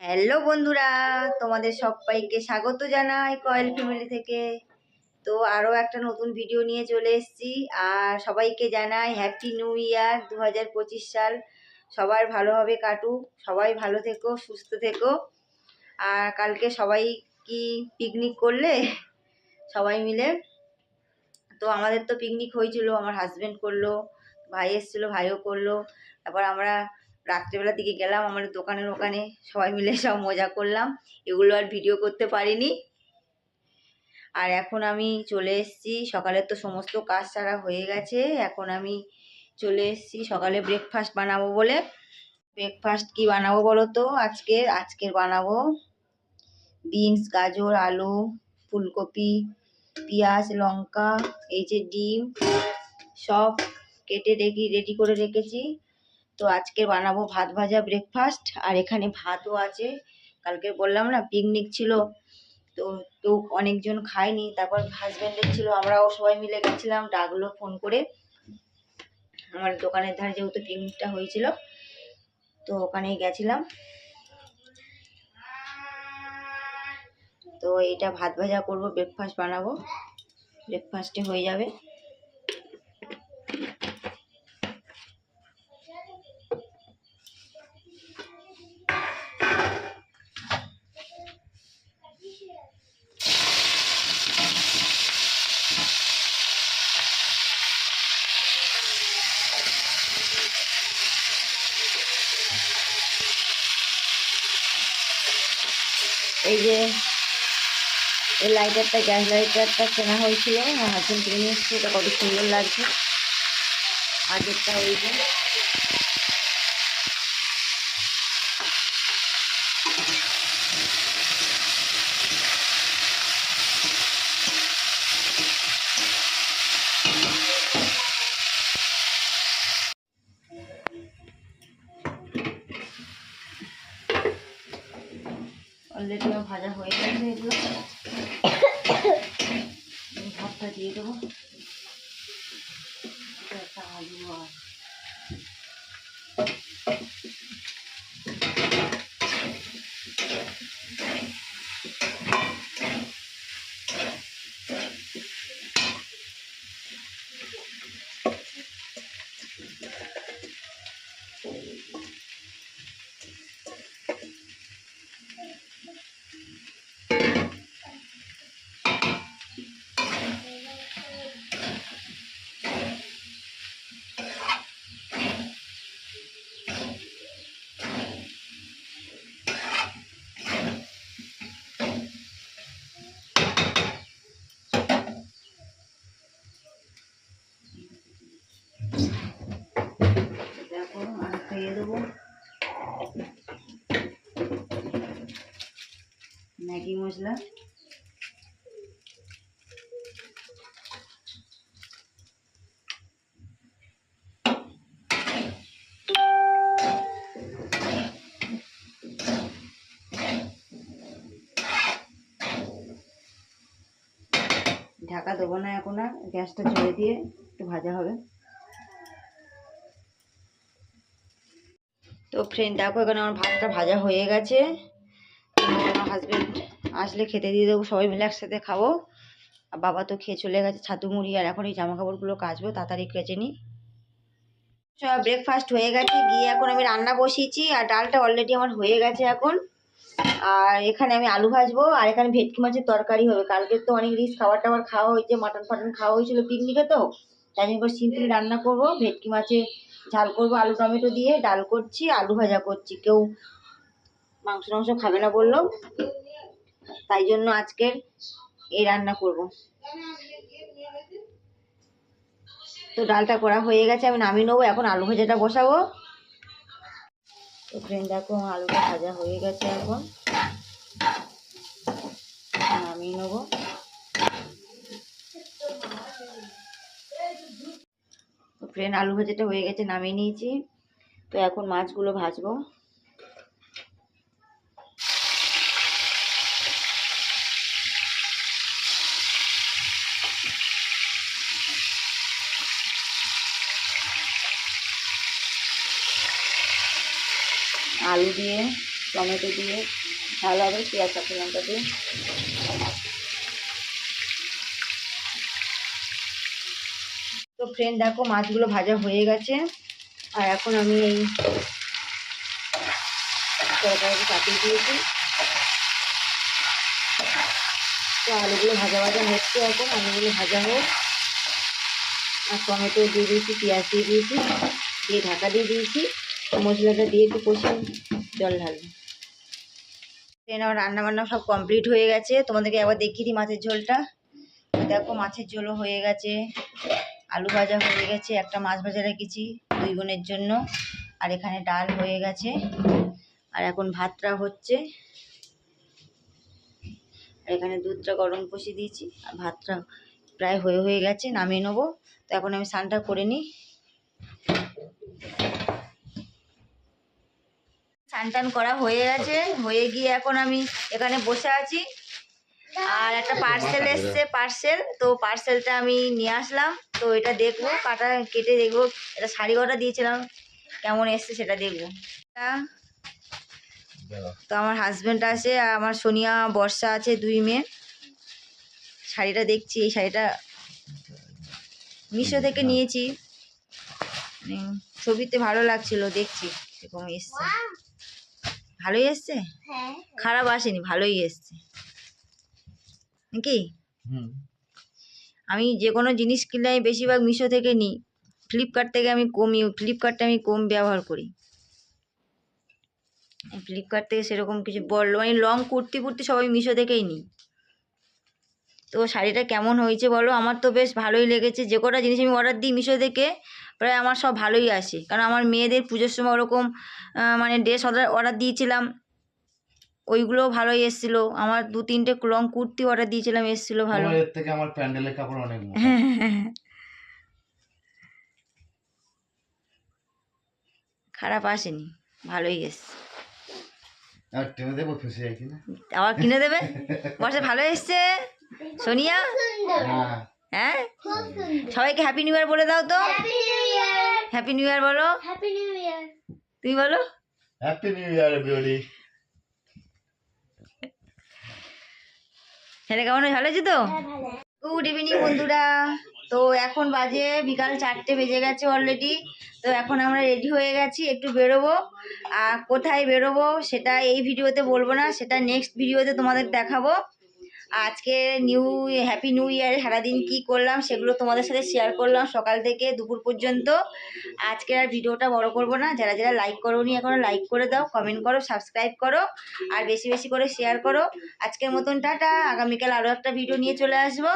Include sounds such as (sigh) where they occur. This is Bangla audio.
হ্যালো বন্ধুরা, তোমাদের সবাইকে স্বাগত জানাই কয়েল ফ্যামিলি থেকে। তো আরও একটা নতুন ভিডিও নিয়ে চলে এসেছি। আর সবাইকে জানাই হ্যাপি নিউ ইয়ার দু হাজার পঁচিশ সাল। সবার ভালোভাবে কাটুক, সবাই ভালো থেকো, সুস্থ থেকো। আর কালকে সবাই কি পিকনিক করলে? সবাই মিলে। তো আমাদের তো পিকনিক হয়েছিল, আমার হাজব্যান্ড করল, ভাই এসেছিল, ভাইও করল। তারপর আমরা রাত্রেবেলার দিকে গেলাম আমাদের দোকানের ওখানে, সবাই মিলে (laughs) সব মজা করলাম। এগুলো আর ভিডিও করতে পারিনি। আর এখন আমি চলে এসেছি, সকালের তো সমস্ত কাজ সারা হয়ে গেছে। এখন আমি চলে এসেছি সকালে ব্রেকফাস্ট বানাবো বলে। ব্রেকফাস্ট কি বানাবো বলো তো? আজকে, আজকের বানাবো। বিনস, গাজর, আলু, ফুলকপি, পেঁয়াজ, লঙ্কা, এই যে ডিম, সব কেটে রেখি রেডি করে রেখেছি। তো আজকে বানাবো ভাত ভাজা ব্রেকফাস্ট আর এখানে ভাতও আছে। কালকে বললাম না পিকনিক ছিল, তো কেউ অনেকজন খায়নি, তারপর হাজব্যান্ডের ছিল, আমরাও সবাই মিলে গেছিলাম, ডাকলো ফোন করে। আমার দোকানের ধারে যেহেতু পিকনিকটা হয়েছিল, তো ওখানেই গেছিলাম। তো এটা ভাত ভাজা করব ব্রেকফাস্ট বানাবো। ব্রেকফাস্টে হয়ে যাবে। এই যে এই লাইটারটা গ্যাস লাইটারটা কেনা হয়েছিল। আমার হাজবেন্ড কিনে এসছে, এটা কত সুন্দর লাগছে। আগেরটা ওই যে। অলরেডি ভাজা হয়ে গেছে এগুলো। ভাতটা দিয়ে দেবো আলু আর দেখো আর খাইয়ে দেবো ম্যাগি মশলা ঢাকা দেবো না এখন আর, গ্যাসটা ছেড়ে দিয়ে একটু ভাজা হবে। তো ফ্রেন্ড দেখো এখানে আমার ভাতটা ভাজা হয়ে গেছে। আমার হাজব্যান্ড আসলে খেতে দিয়ে দেবো, সবাই মিলে একসাথে খাব। আর বাবা তো খেয়ে চলে গেছে ছাতু মুড়ি, আর এখন এই জামা কাপড়গুলো কাচবো, তাড়াতাড়ি কেচে নিই। সব ব্রেকফাস্ট হয়ে গেছে, গিয়ে এখন আমি রান্না বসিয়েছি, আর ডালটা অলরেডি আমার হয়ে গেছে এখন। আর এখানে আমি আলু ভাজবো, আর এখানে ভেটকি মাছের তরকারি হবে। কালকে তো অনেক রিচ খাবার টাবার খাওয়া হয়েছে মাটন ফাটন খাওয়া হয়েছিল পিকনিকে তো। তাই জন্য সিম্পলি রান্না করব, ভেটকি মাছের ঝাল করব, আলু টমেটো দিয়ে, ডাল করছি, আলু ভাজা করছি। কেউ মাংস টাংস খাবে না বলল। তাই জন্য আজকের এই রান্না করব। তো ডালটা করা হয়ে গেছে, আমি নামিয়ে নেব, এখন আলু ভাজাটা বসাবো। তো ফ্রেন্ড দেখো, আলুটা ভাজা হয়ে গেছে এখন। নামিয়ে নেব। তো ফ্রেন্ড আলু ভাজাটা হয়ে গেছে, নামিয়ে নিয়েছি। তো এখন মাছগুলো ভাজবো। আলু দিয়ে, টমেটো দিয়ে, ঝাল হবে, পেঁয়াজ কাঁচা লঙ্কা দিয়ে। তো ফ্রেন্ড দেখো মাছগুলো ভাজা হয়ে গেছে। আর এখন আমি এই তরকারি চাপিয়ে দিয়েছি। তো আলুগুলো ভাজা ভাজা হচ্ছে এখন, আলুগুলো ভাজা হোক। আর টমেটো দিয়ে দিয়েছি, পেঁয়াজ দিয়ে দিয়েছি, দিয়ে ঢাকা দিয়ে দিয়েছি। মশলাটা দিয়ে একটু কষে জল ঢালবো। ট্রেন আমার রান্না বান্না সব কমপ্লিট হয়ে গেছে। তোমাদেরকে একবার দেখিয়ে দিই মাছের ঝোলটা। দেখো, মাছের ঝোলও হয়ে গেছে। আলু ভাজা হয়ে গেছে। একটা মাছ ভাজা রেখেছি দুই বোনের জন্য। আর এখানে ডাল হয়ে গেছে। আর এখন ভাতটা হচ্ছে। আর এখানে দুধটা গরম বসিয়ে দিয়েছি। আর ভাতটা প্রায় হয়ে হয়ে গেছে, নামিয়ে নেব। তো এখন আমি স্নানটা করে নিই। স্নান টান করা হয়ে গেছে। হয়ে গিয়ে এখন আমি এখানে বসে আছি। আর একটা পার্সেল এসছে পার্সেল। তো পার্সেলটা আমি নিয়ে আসলাম। তো এটা দেখব কাটা কেটে দেখব। এটা শাড়ি কটা দিয়েছিলাম কেমন এসছে সেটা দেখব। তা তো আমার হাজব্যান্ড আছে আর আমার সোনিয়া বর্ষা আছে দুই মেয়ে। শাড়িটা দেখছি এই শাড়িটা মিশো থেকে নিয়েছি। মানে ছবিতে ভালো লাগছিল দেখছি এরকম এসছে। ভালোই এসছে? খারাপ আসেনি ভালোই এসছে। নাকি? হুম। আমি যে কোনো জিনিস কিনলে আমি বেশিরভাগ মিশো থেকে নিই। ফ্লিপকার্ট থেকে আমি কমই ফ্লিপকার্টটা আমি কম ব্যবহার করি। ফ্লিপকার্ট থেকে সেরকম কিছু বল মানে লং কুর্তি কুর্তি সবাই মিশো থেকেই নিই। তো শাড়িটা কেমন হয়েছে বলো? আমার তো বেশ ভালোই লেগেছে। যে কটা জিনিস আমি অর্ডার দিই মিশো থেকে প্রায় আমার সব ভালোই আসে। কারণ আমার মেয়েদের পুজোর সময় ওরকম মানে ড্রেস অর্ডার অর্ডার দিয়েছিলাম ওইগুলোও ভালোই এসেছিল। আমার দু তিনটে লং কুর্তি অর্ডার দিয়েছিলাম এসেছিল ভালো। এর থেকে আমার প্যান্ডেলের কাপড় অনেক খারাপ আসেনি ভালোই এসছে। আর টেনে দেবো ফেসে যায় কিনা? আবার কিনে দেবে? বর্ষা ভালো এসছে? সোনিয়া? হ্যাঁ। হ্যাঁ? সবাইকে হ্যাপি নিউ ইয়ার বলে দাও তো। হ্যাপি নিউ ইয়ার বলো। হ্যাপি নিউ ইয়ার তুমি বলো। হ্যাপি নিউ ইয়ার এভরিবডি ছেলে কেমন হয়েছে? ভালো আছে তো? গুড ইভিনিং বন্ধুরা। তো এখন বাজে বিকাল চারটে বেজে গেছে অলরেডি তো এখন আমরা রেডি হয়ে গেছি একটু বেরোবো। আর কোথায় বেরোবো সেটা এই ভিডিওতে বলব না সেটা নেক্সট ভিডিওতে তোমাদের দেখাবো। আজকে নিউ হ্যাপি নিউ ইয়ার সারাদিন কি করলাম সেগুলো তোমাদের সাথে শেয়ার করলাম সকাল থেকে দুপুর পর্যন্ত। আজকে আর ভিডিওটা বড় করব না, যারা যারা লাইক করো করোনি এখনও লাইক করে দাও কমেন্ট করো সাবস্ক্রাইব করো, আর বেশি বেশি করে শেয়ার করো। আজকের মতন টাটা, আগামীকাল আরও একটা ভিডিও নিয়ে চলে আসব।